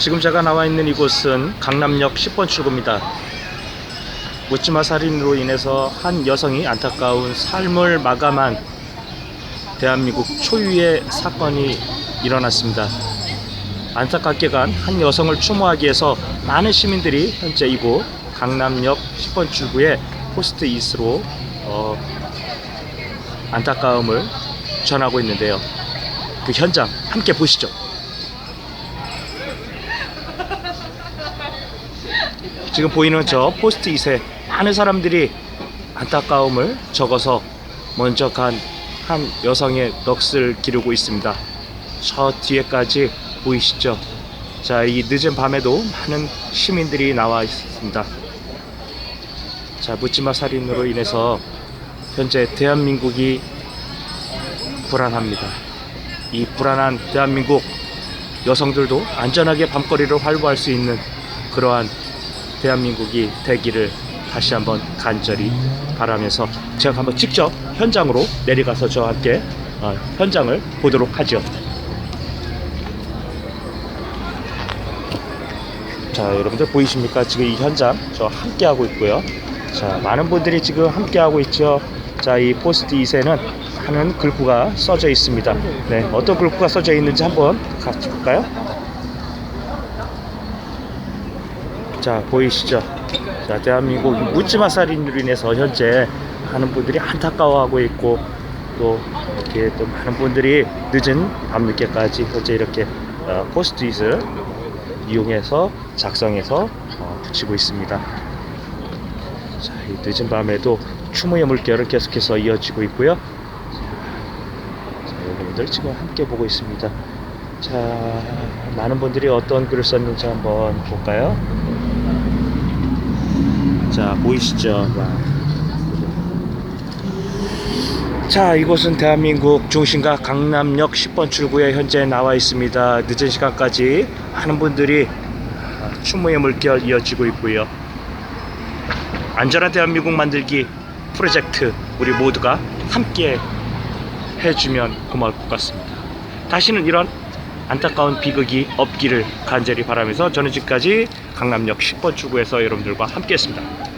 지금 제가 나와 있는 이곳은 강남역 10번 출구입니다. 묻지마 살인으로 인해서 한 여성이 안타까운 삶을 마감한 대한민국 초유의 사건이 일어났습니다. 안타깝게 간 한 여성을 추모하기 위해서 많은 시민들이 현재 이곳 강남역 10번 출구에 포스트 이스로 어, 안타까움을 전하고 있는데요. 그 현장 함께 보시죠. 지금 보이는 저 포스트잇에 많은 사람들이 안타까움을 적어서 먼저 간 한 여성의 넋을 기르고 있습니다. 저 뒤에까지 보이시죠? 자, 이 늦은 밤에도 많은 시민들이 나와 있습니다. 자, 묻지마 살인으로 인해서 현재 대한민국이 불안합니다. 이 불안한 대한민국 여성들도 안전하게 밤거리를 활보할 수 있는 그러한 대한민국이 되기를 다시 한번 간절히 바라면서 제가 한번 직접 현장으로 내려가서 저와 함께 어, 현장을 보도록 하죠. 자, 여러분들 보이십니까? 지금 이 현장 저 함께 하고 있고요. 자, 많은 분들이 지금 함께 하고 있죠. 자, 이 포스트 이세는 하는 글구가 써져 있습니다. 네, 어떤 글구가 써져 있는지 한번 같이 볼까요? 자, 보이시죠? 자, 대한민국 묻지마 살인으로 인해서 현재 많은 분들이 안타까워하고 있고 또 이렇게 또 많은 분들이 늦은 밤늦게까지 현재 이렇게 어, 포스트잇을 이용해서 작성해서 어, 붙이고 있습니다. 자, 이 늦은 밤에도 추모의 물결은 계속해서 이어지고 있고요. 자, 여러분들 지금 함께 보고 있습니다. 자, 많은 분들이 어떤 글을 썼는지 한번 볼까요? 자, 보이시죠? 자, 이곳은 대한민국 중심가 강남역 10번 출구에 현재 나와 있습니다. 늦은 시간까지 많은 분들이 아, 추모의 물결 이어지고 있고요. 안전한 대한민국 만들기 프로젝트 우리 모두가 함께 해주면 고마울 것 같습니다. 다시는 이런 안타까운 비극이 없기를 간절히 바라면서 저는 지금까지 강남역 10번 출구에서 여러분들과 함께 했습니다.